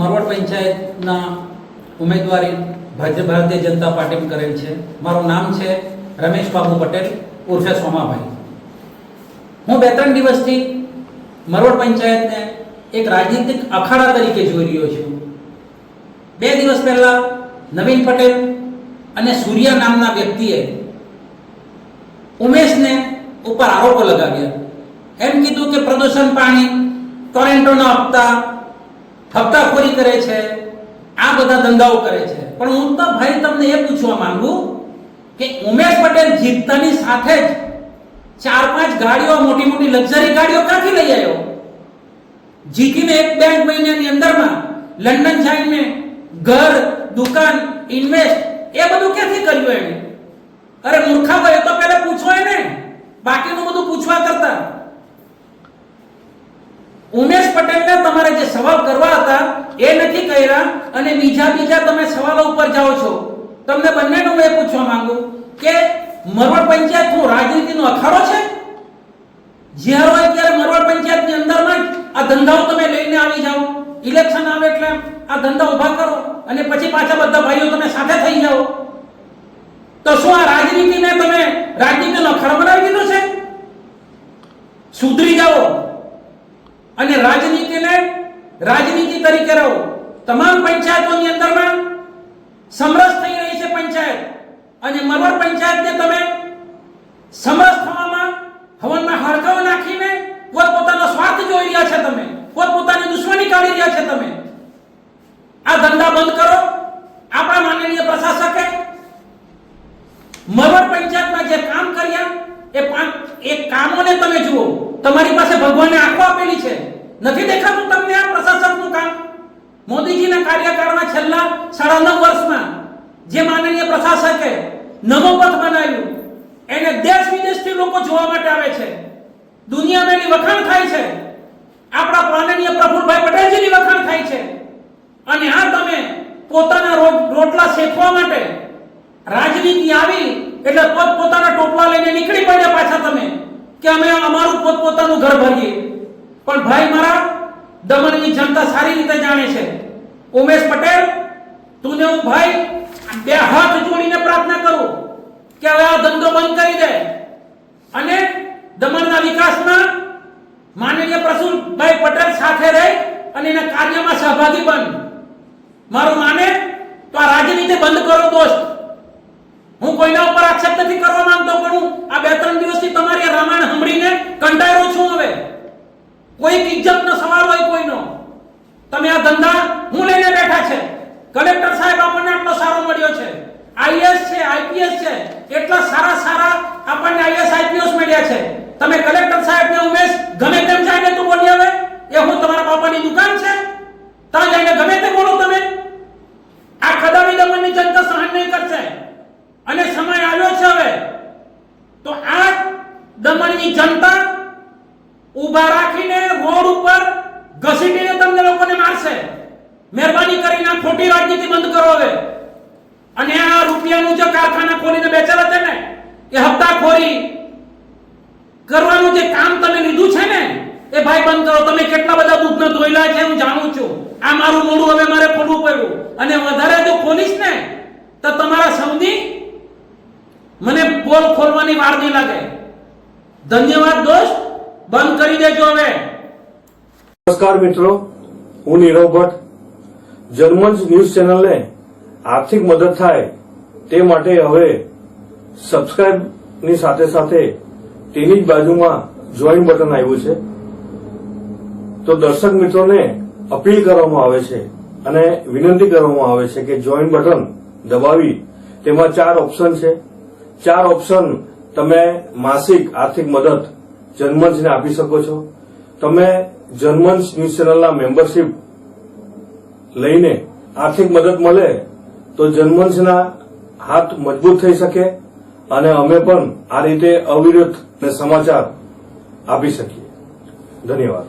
મરવડ પંચાયતના ઉમેદવારી ભારતીય જનતા પાર્ટીમાં કરેલ છે. મારું નામ છે રમેશ બાબુ પટેલ, ઉર્ફે સોમાભાઈ. હું બે ત્રણ દિવસથી મરવડ પંચાયતને એક રાજનીતિક અખાડા તરીકે જોઈ રહ્યો છું. બે દિવસ પહેલા નવીન પટેલ અને સૂર્યા નામના વ્યક્તિએ ઉમેશને ઉપર આરોપો લગાવ્યા. એમ કીધું કે પ્રદૂષણ પાણી ટોરેન્ટોના હપ્તા હપ્તાખોરી કરે છે, આ બધા ધંધાઓ કરે છે. પણ હું તો ભાઈ તમને એ પૂછવા માંગુ કે ઉમેશ પટેલ જીતતાની સાથે જ ચાર પાંચ ગાડીઓ, મોટી મોટી લક્ઝરી ગાડીઓ ક્યાંથી લઈ આવ્યો? જીતીને એક બે મહિનાની અંદરમાં, લંડન જઈને ઘર, દુકાન, ઇન્વેસ્ટ, એ બધું ક્યાંથી કર્યું એને અરે મૂર્ખા ભાઈ તો પહેલા પૂછો એને. બાકીનું બધું પૂછવા કરતા. ઉમેશ પટેલને તમારે જે સવાલ કરવા હતા, એ નથી કર્યા અને બીજા બીજા તમે સવાલો ઉપર જાઓ છો. તમને બંનેનું હું એ પૂછવા માંગુ કે મરવડ પંચાયત શું રાજનીતિનો અખાડો છે? જ્યારે હોય ત્યારે મરવડ પંચાયતની અંદરમાં આ ધંધાઓ તમે લઈને આવી જાઓ. ઇલેક્શન આવે એટલે આ ધંધા ઊભા કરો અને પછી પાછા બધા ભાઈઓ તમે સાથે થઈ જાઓ. તો શું આ રાજનીતિને તમે રાજનીતિનો અખાડો બનાવી દીધો છે? સુધરી જાઓ. અને રાજનીતિને રાજનીતિ તરીકે રહો. તમામ પંચાયતોની અંદરમાં સમરસ થઈ રહી છે પંચાયત. અને મરવડ પંચાયતને તમે સમરસ થવામાં હવનમાં હડકાઓ નાખીને પોતપોતાનો સ્વાર્થ જોઈ રહ્યા છે તમે. પોતપોતાની દુશ્મની કાઢી રહ્યા છે તમે. આ ધંધા બંધ કરો. આપણા માનનીય પ્રશાસકે મરવડ પંચાયતમાં જે કામ કર્યા, એ પાંચ એ કામોને તમે જુઓ. તમારી પાસે ભગવાને આંખો આપેલી છે. નથી દેખાતું તમને આ પ્રશાસકનું કામ? મોદીજીના કાર્યકાળના છેલ્લા સાડા નવ વર્ષમાં જે માનનીય પ્રશાસકે નમો પથ બનાવ્યું, એને દેશ વિદેશથી લોકો જોવા માટે આવે છે. દુનિયામાં એની વખાણ થાય છે. આપણા માનનીય પ્રફુલભાઈ પટેલજીની વખાણ થાય છે. અને આ તમે પોતાના રોટલા શેકવા માટે રાજનીતિ આવી એટલે પોત પોતાના ટોપલા લઈને નીકળી પડ્યા પાછા તમે. કે અમે અમારું પોતપોતાનું ઘર ભરીએ. પણ ભાઈ મારા, દમણની જનતા સારી રીતે જાણે છે. ઉમેશ પટેલ તુને હું ભાઈ બે હાથ જોડીને પ્રાર્થના કરું કે હવે આ ધંધો બંધ કરી દે. અને દમણના વિકાસમાં માનનીય પ્રસુલભાઈ પટેલ સાથે રહી અને એના કાર્યમાં સહભાગી બન. મારું માને, તો આ રાજનીતિ બંધ કરો દોસ્ત. હું કોઈના ઉપર આક્ષેપ નથી કરવા માંગતો, પણ હું આ બે ત્રણ દિવસથી તમારી રામાયણ સાંભળીને કંટાળ્યો છું હવે. કોઈક ઇજ્જતનો સવાલ હોય કોઈનો. તમે આ ધંધા હું લઈને બેઠા છે. કલેક્ટર સાહેબ આપણને આટલો સારો મળ્યો છે. આઈએસ છે, આઈપીએસ છે, એટલા સારા સારા આપણને આઈએસ, આઈપીએસ મળ્યા છે. તમે કલેક્ટર સાહેબને ઉમેશ, ગમે તેમ જઈને તું બોલી હવે એ હું તમારા બાપાની દુકાન છે. ત્યાં જઈને ગમે તે બોલો તમે. આ કદામી દમણની જનતા સહન નહીં કરશે અને સમય આવ્યો છે હવે તો આ દમણની જનતા ઊભા રાખીને રોડ ઉપર ઘસીટીને તમને લોકોને મારશે. મહેરબાની કરીને ખોટી રાજનીતિ બંધ કરો હવે. અને આ રૂપિયાનું જે કારખાના ખોલીને બેચેલા છે ને, એ હપ્તાખોરી કરવાનું જે કામ તમે લીધું છે ને, એ ભાઈ બંધ કરો. તમે કેટલા બધા દૂધને ધોઈલા છે હું જાણું છું. આ મારું મોડું હવે મારે ખોલવું પડ્યું. અને વધારે જો ખોલીશ ને, તો તમારા સૌની મને પોલ ખોલવાની વાર નહીં લાગે. ધન્યવાદ દોસ્ત, બંધ કરી દેજો હવે. નમસ્કાર મિત્રો, હું નીરવ ભટ્ટ. જર્મન ન્યૂઝ ચેનલને આર્થિક મદદ થાય તે માટે હવે સબસ્ક્રાઇબની સાથે સાથે તેની જ બાજુમાં જોઈન બટન આવ્યું છે. તો દર્શક મિત્રોને અપીલ કરવામાં આવે છે અને વિનંતી કરવામાં આવે છે કે જોઈન બટન દબાવી. તેમાં ચાર ઓપ્શન છે. ચાર ઓપ્શન તમે માસિક આર્થિક મદદ, જન્મંચને આપી શકો છો. તમે જર્મન ન્યૂઝ ચેનલના મેમ્બરશીપ લઈને આર્થિક મદદ મળે તો જર્મન્સના હાથ મજબૂત થઈ શકે અને અમે પણ આ રીતે અવિરત ને સમાચાર આપી શકીએ. ધન્યવાદ.